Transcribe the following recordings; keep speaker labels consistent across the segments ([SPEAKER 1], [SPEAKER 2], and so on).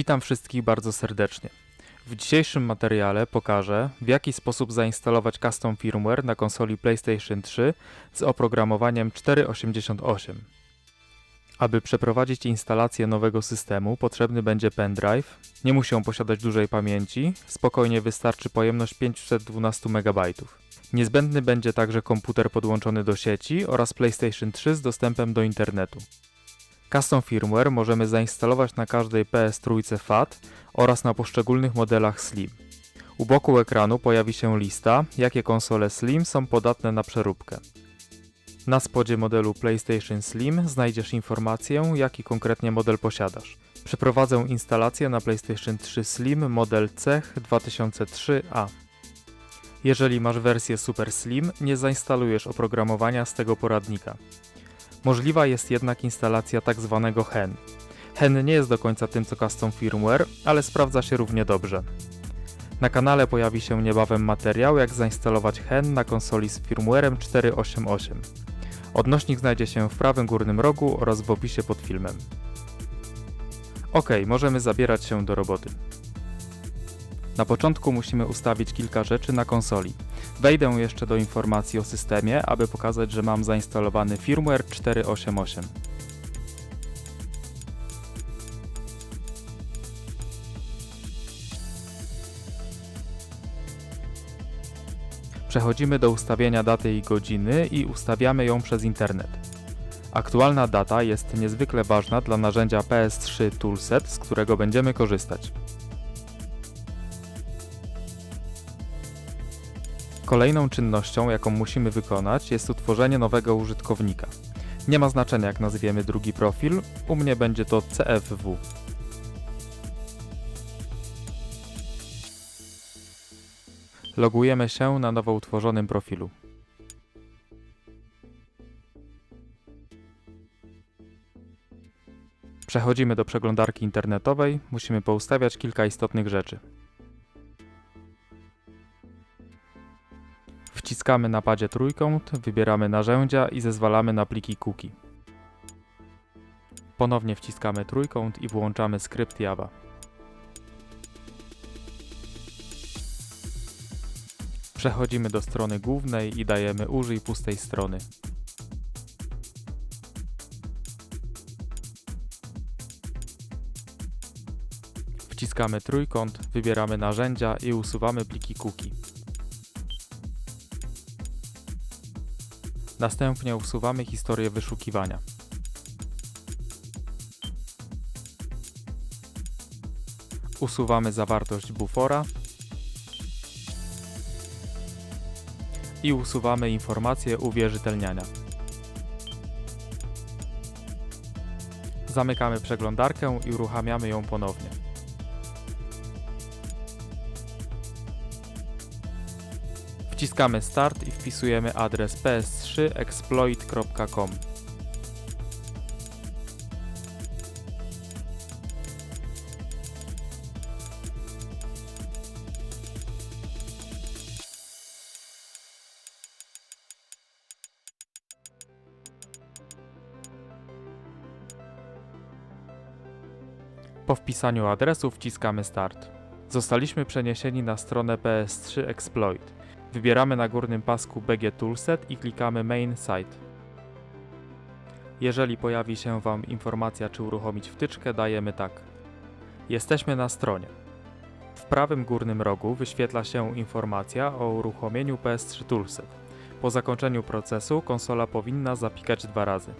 [SPEAKER 1] Witam wszystkich bardzo serdecznie. W dzisiejszym materiale pokażę, w jaki sposób zainstalować custom firmware na konsoli PlayStation 3 z oprogramowaniem 488. Aby przeprowadzić instalację nowego systemu, potrzebny będzie pendrive. Nie musi on posiadać dużej pamięci, spokojnie wystarczy pojemność 512 MB. Niezbędny będzie także komputer podłączony do sieci oraz PlayStation 3 z dostępem do internetu. Custom firmware możemy zainstalować na każdej PS3 FAT oraz na poszczególnych modelach Slim. U boku ekranu pojawi się lista, jakie konsole Slim są podatne na przeróbkę. Na spodzie modelu PlayStation Slim znajdziesz informację, jaki konkretnie model posiadasz. Przeprowadzę instalację na PlayStation 3 Slim model CEH 2003A. Jeżeli masz wersję Super Slim, nie zainstalujesz oprogramowania z tego poradnika. Możliwa jest jednak instalacja tzw. HEN. HEN nie jest do końca tym co custom firmware, ale sprawdza się równie dobrze. Na kanale pojawi się niebawem materiał jak zainstalować HEN na konsoli z firmwarem 488. Odnośnik znajdzie się w prawym górnym rogu oraz w opisie pod filmem. Ok, możemy zabierać się do roboty. Na początku musimy ustawić kilka rzeczy na konsoli. Wejdę jeszcze do informacji o systemie, aby pokazać, że mam zainstalowany firmware 488. Przechodzimy do ustawienia daty i godziny i ustawiamy ją przez internet. Aktualna data jest niezwykle ważna dla narzędzia PS3 Toolset, z którego będziemy korzystać. Kolejną czynnością, jaką musimy wykonać, jest utworzenie nowego użytkownika. Nie ma znaczenia, jak nazwiemy drugi profil, u mnie będzie to CFW. Logujemy się na nowo utworzonym profilu. Przechodzimy do przeglądarki internetowej, musimy poustawiać kilka istotnych rzeczy. Wciskamy na padzie trójkąt, wybieramy narzędzia i zezwalamy na pliki cookie. Ponownie wciskamy trójkąt i włączamy skrypt Java. Przechodzimy do strony głównej i dajemy użyj pustej strony. Wciskamy trójkąt, wybieramy narzędzia i usuwamy pliki cookie. Następnie usuwamy historię wyszukiwania. Usuwamy zawartość bufora i usuwamy informacje uwierzytelniania. Zamykamy przeglądarkę i uruchamiamy ją ponownie. Wciskamy Start i wpisujemy adres ps3exploit.com. Po wpisaniu adresu wciskamy Start. Zostaliśmy przeniesieni na stronę PS3 Exploit. Wybieramy na górnym pasku BG Toolset i klikamy Main Site. Jeżeli pojawi się Wam informacja, czy uruchomić wtyczkę, dajemy tak. Jesteśmy na stronie. W prawym górnym rogu wyświetla się informacja o uruchomieniu PS3 Toolset. Po zakończeniu procesu konsola powinna zapikać dwa razy.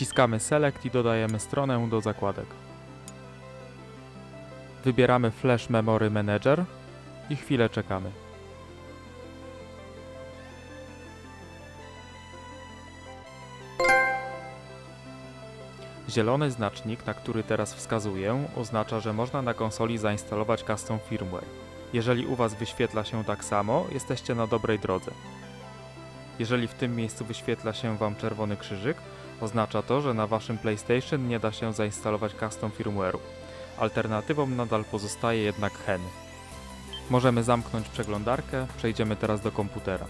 [SPEAKER 1] Wciskamy Select i dodajemy stronę do zakładek. Wybieramy Flash Memory Manager i chwilę czekamy. Zielony znacznik, na który teraz wskazuję, oznacza, że można na konsoli zainstalować custom firmware. Jeżeli u Was wyświetla się tak samo, jesteście na dobrej drodze. Jeżeli w tym miejscu wyświetla się Wam czerwony krzyżyk, oznacza to, że na Waszym PlayStation nie da się zainstalować custom firmware'u. Alternatywą nadal pozostaje jednak hen. Możemy zamknąć przeglądarkę, przejdziemy teraz do komputera.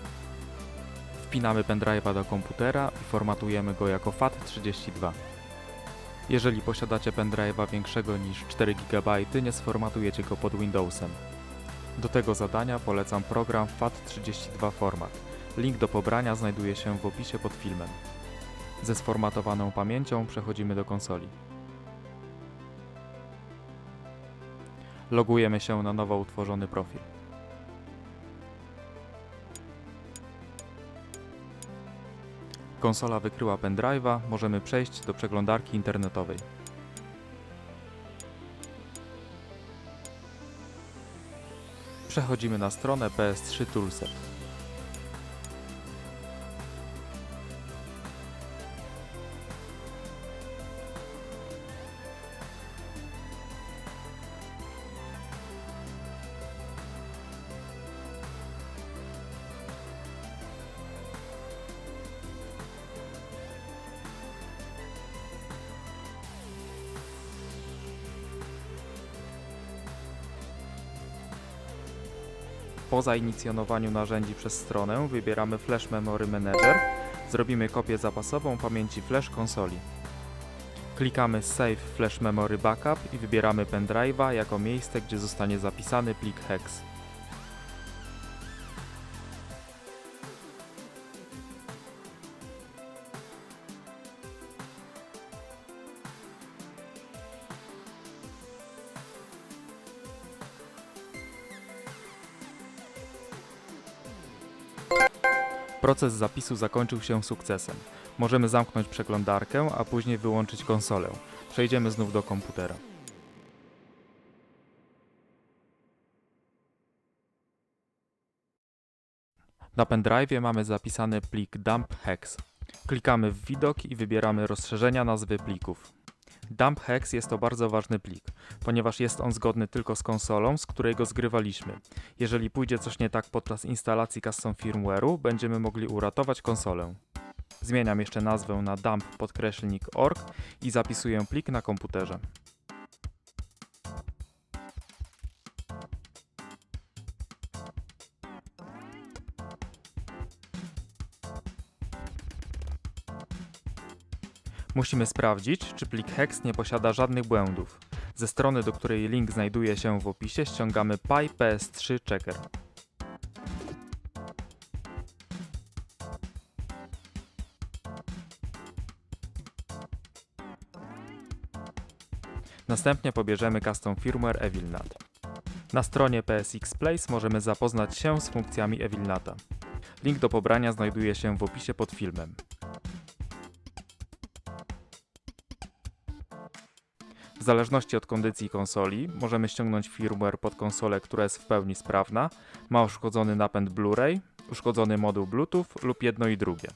[SPEAKER 1] Wpinamy pendrive'a do komputera i formatujemy go jako FAT32. Jeżeli posiadacie pendrive'a większego niż 4 GB, nie sformatujecie go pod Windowsem. Do tego zadania polecam program FAT32 Format. Link do pobrania znajduje się w opisie pod filmem. Ze sformatowaną pamięcią przechodzimy do konsoli. Logujemy się na nowo utworzony profil. Konsola wykryła pendrive'a, możemy przejść do przeglądarki internetowej. Przechodzimy na stronę PS3 Toolset. Po zainicjonowaniu narzędzi przez stronę wybieramy Flash Memory Manager, zrobimy kopię zapasową pamięci flash konsoli. Klikamy Save Flash Memory Backup i wybieramy pendrive'a jako miejsce, gdzie zostanie zapisany plik hex. Proces zapisu zakończył się sukcesem. Możemy zamknąć przeglądarkę, a później wyłączyć konsolę. Przejdziemy znów do komputera. Na pendrive mamy zapisany plik dump hex. Klikamy w widok i wybieramy rozszerzenia nazwy plików. Dump hex jest to bardzo ważny plik, ponieważ jest on zgodny tylko z konsolą, z której go zgrywaliśmy. Jeżeli pójdzie coś nie tak podczas instalacji custom firmware'u, będziemy mogli uratować konsolę. Zmieniam jeszcze nazwę na dump podkreślnik org i zapisuję plik na komputerze. Musimy sprawdzić, czy plik hex nie posiada żadnych błędów. Ze strony, do której link znajduje się w opisie, ściągamy PyPS3 Checker. Następnie pobierzemy custom firmware Evilnat. Na stronie PSX Place możemy zapoznać się z funkcjami Evilnata. Link do pobrania znajduje się w opisie pod filmem. W zależności od kondycji konsoli możemy ściągnąć firmware pod konsolę, która jest w pełni sprawna, ma uszkodzony napęd Blu-ray, uszkodzony moduł Bluetooth lub jedno i drugie.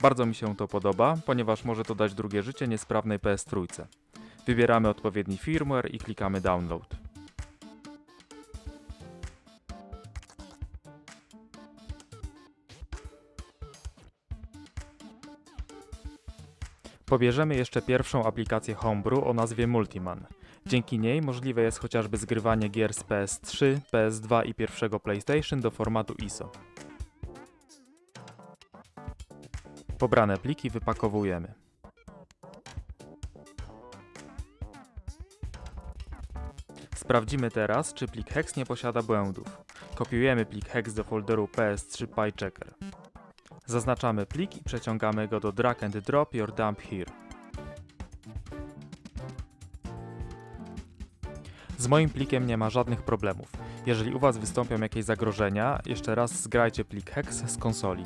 [SPEAKER 1] Bardzo mi się to podoba, ponieważ może to dać drugie życie niesprawnej PS3. Wybieramy odpowiedni firmware i klikamy download. Pobierzemy jeszcze pierwszą aplikację Homebrew o nazwie Multiman. Dzięki niej możliwe jest chociażby zgrywanie gier z PS3, PS2 i pierwszego PlayStation do formatu ISO. Pobrane pliki wypakowujemy. Sprawdzimy teraz, czy plik hex nie posiada błędów. Kopiujemy plik hex do folderu PS3 PyChecker. Zaznaczamy plik i przeciągamy go do drag and drop your dump here. Z moim plikiem nie ma żadnych problemów. Jeżeli u Was wystąpią jakieś zagrożenia, jeszcze raz zgrajcie plik hex z konsoli.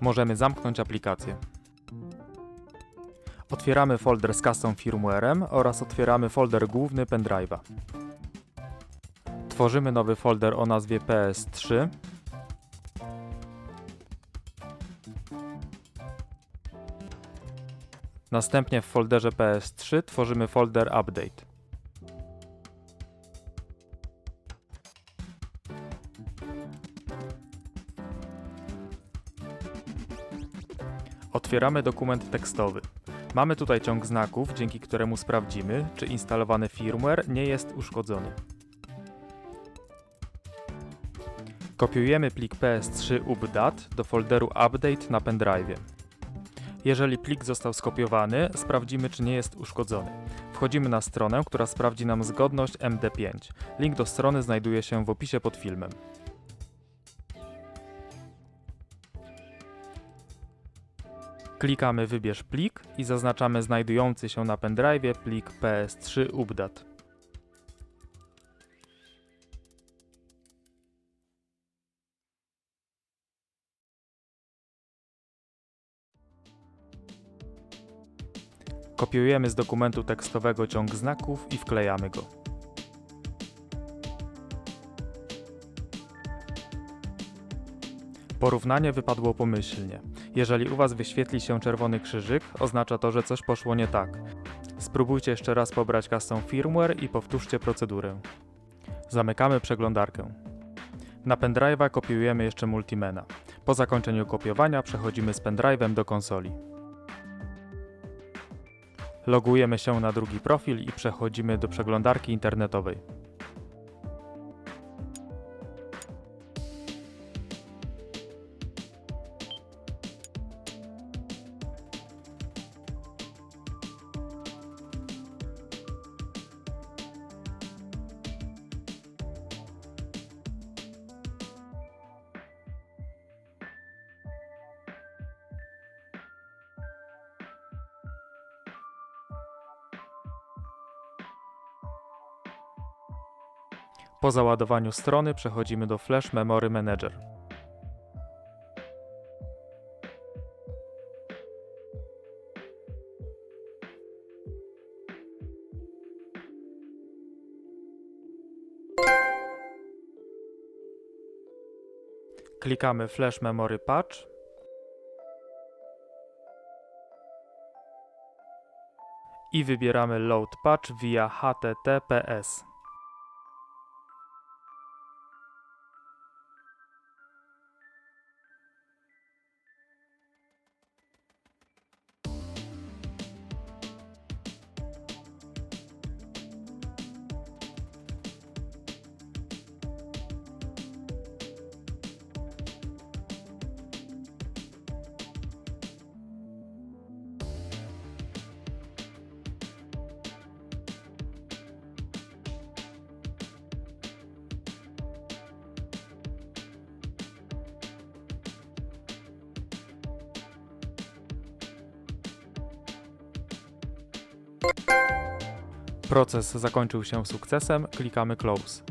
[SPEAKER 1] Możemy zamknąć aplikację. Otwieramy folder z custom firmwarem oraz otwieramy folder główny pendrive'a. Tworzymy nowy folder o nazwie PS3 Następnie w folderze PS3 tworzymy folder Update. Otwieramy dokument tekstowy. Mamy tutaj ciąg znaków, dzięki któremu sprawdzimy, czy instalowany firmware nie jest uszkodzony. Kopiujemy plik ps3 update do folderu update na pendrive. Jeżeli plik został skopiowany, sprawdzimy czy nie jest uszkodzony. Wchodzimy na stronę, która sprawdzi nam zgodność MD5. Link do strony znajduje się w opisie pod filmem. Klikamy Wybierz plik i zaznaczamy znajdujący się na pendrive plik ps3 updat. Kopiujemy z dokumentu tekstowego ciąg znaków i wklejamy go. Porównanie wypadło pomyślnie. Jeżeli u Was wyświetli się czerwony krzyżyk, oznacza to, że coś poszło nie tak. Spróbujcie jeszcze raz pobrać custom firmware i powtórzcie procedurę. Zamykamy przeglądarkę. Na pendrive'a kopiujemy jeszcze Multimena. Po zakończeniu kopiowania przechodzimy z pendrive'em do konsoli. Logujemy się na drugi profil i przechodzimy do przeglądarki internetowej. Po załadowaniu strony przechodzimy do Flash Memory Manager. Klikamy Flash Memory Patch. I wybieramy Load Patch via HTTPS. Proces zakończył się sukcesem, klikamy Close.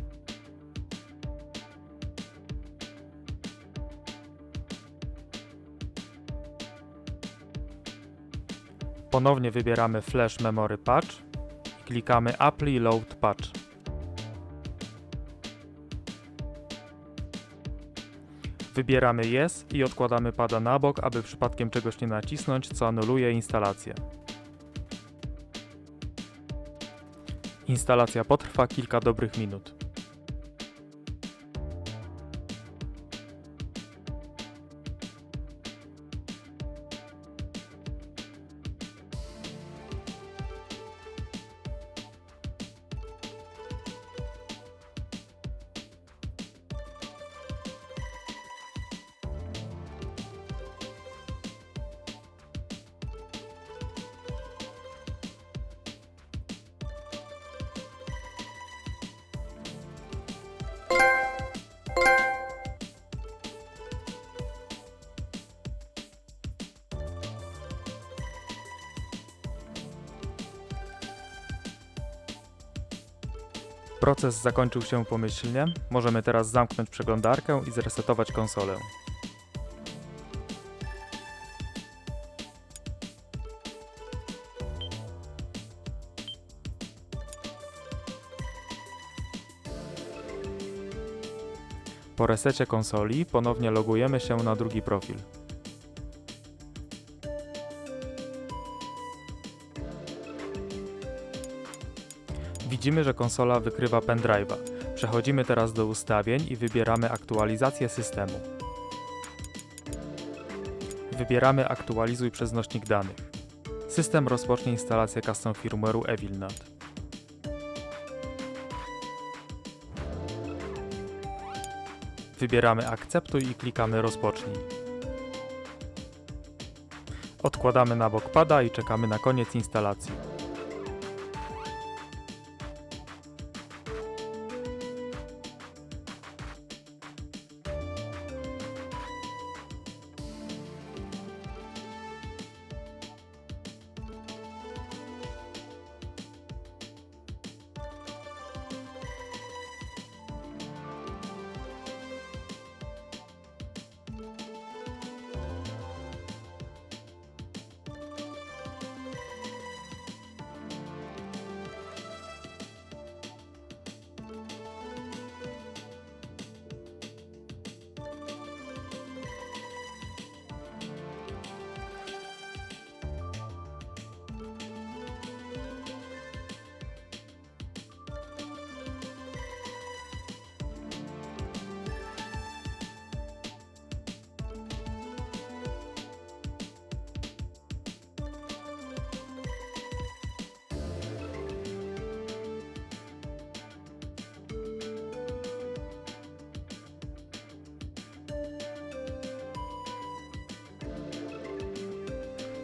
[SPEAKER 1] Ponownie wybieramy Flash Memory Patch i klikamy Apply Load Patch. Wybieramy Yes i odkładamy pada na bok, aby przypadkiem czegoś nie nacisnąć, co anuluje instalację. Instalacja potrwa kilka dobrych minut. Proces zakończył się pomyślnie. Możemy teraz zamknąć przeglądarkę i zresetować konsolę. Po resecie konsoli ponownie logujemy się na drugi profil. Widzimy, że konsola wykrywa pendrive'a. Przechodzimy teraz do ustawień i wybieramy aktualizację systemu. Wybieramy Aktualizuj przez nośnik danych. System rozpocznie instalację custom firmware'u Evilnut. Wybieramy Akceptuj i klikamy Rozpocznij. Odkładamy na bok pada i czekamy na koniec instalacji.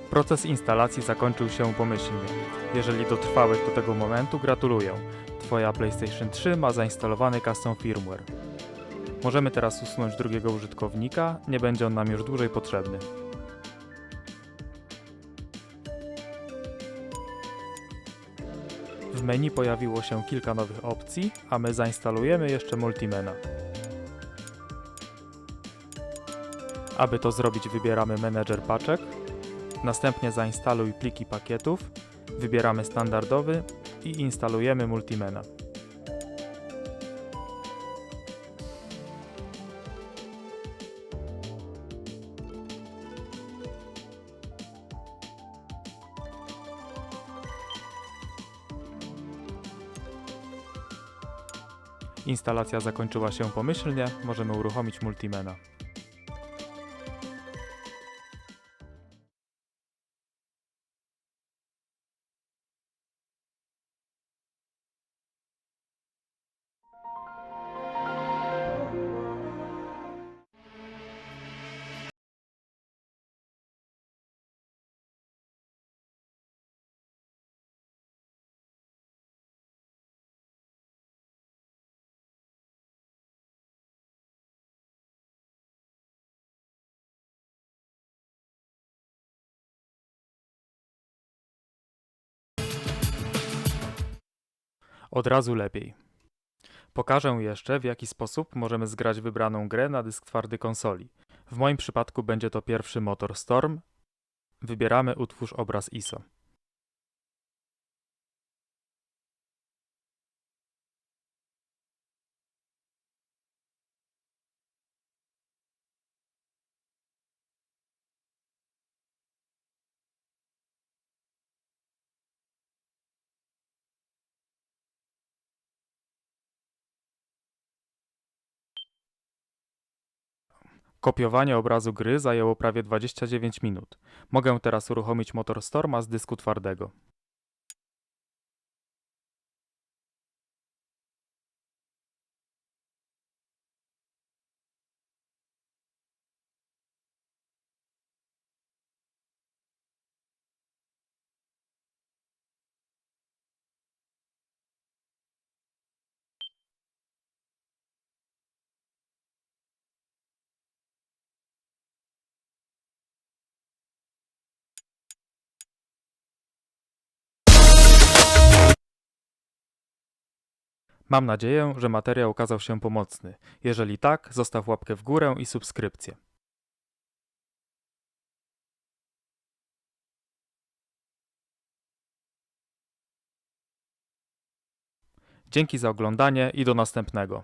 [SPEAKER 1] Proces instalacji zakończył się pomyślnie. Jeżeli dotrwałeś do tego momentu, gratuluję. Twoja PlayStation 3 ma zainstalowany custom firmware. Możemy teraz usunąć drugiego użytkownika, nie będzie on nam już dłużej potrzebny. W menu pojawiło się kilka nowych opcji, a my zainstalujemy jeszcze Multimena. Aby to zrobić wybieramy Manager paczek, Następnie zainstaluj pliki pakietów, wybieramy standardowy i instalujemy Multimena. Instalacja zakończyła się pomyślnie, możemy uruchomić Multimena. Od razu lepiej. Pokażę jeszcze, w jaki sposób możemy zgrać wybraną grę na dysk twardy konsoli. W moim przypadku będzie to pierwszy motor Storm. Wybieramy Utwórz obraz ISO. Kopiowanie obrazu gry zajęło prawie 29 minut. Mogę teraz uruchomić motor Storma z dysku twardego. Mam nadzieję, że materiał okazał się pomocny. Jeżeli tak, zostaw łapkę w górę i subskrypcję. Dzięki za oglądanie i do następnego.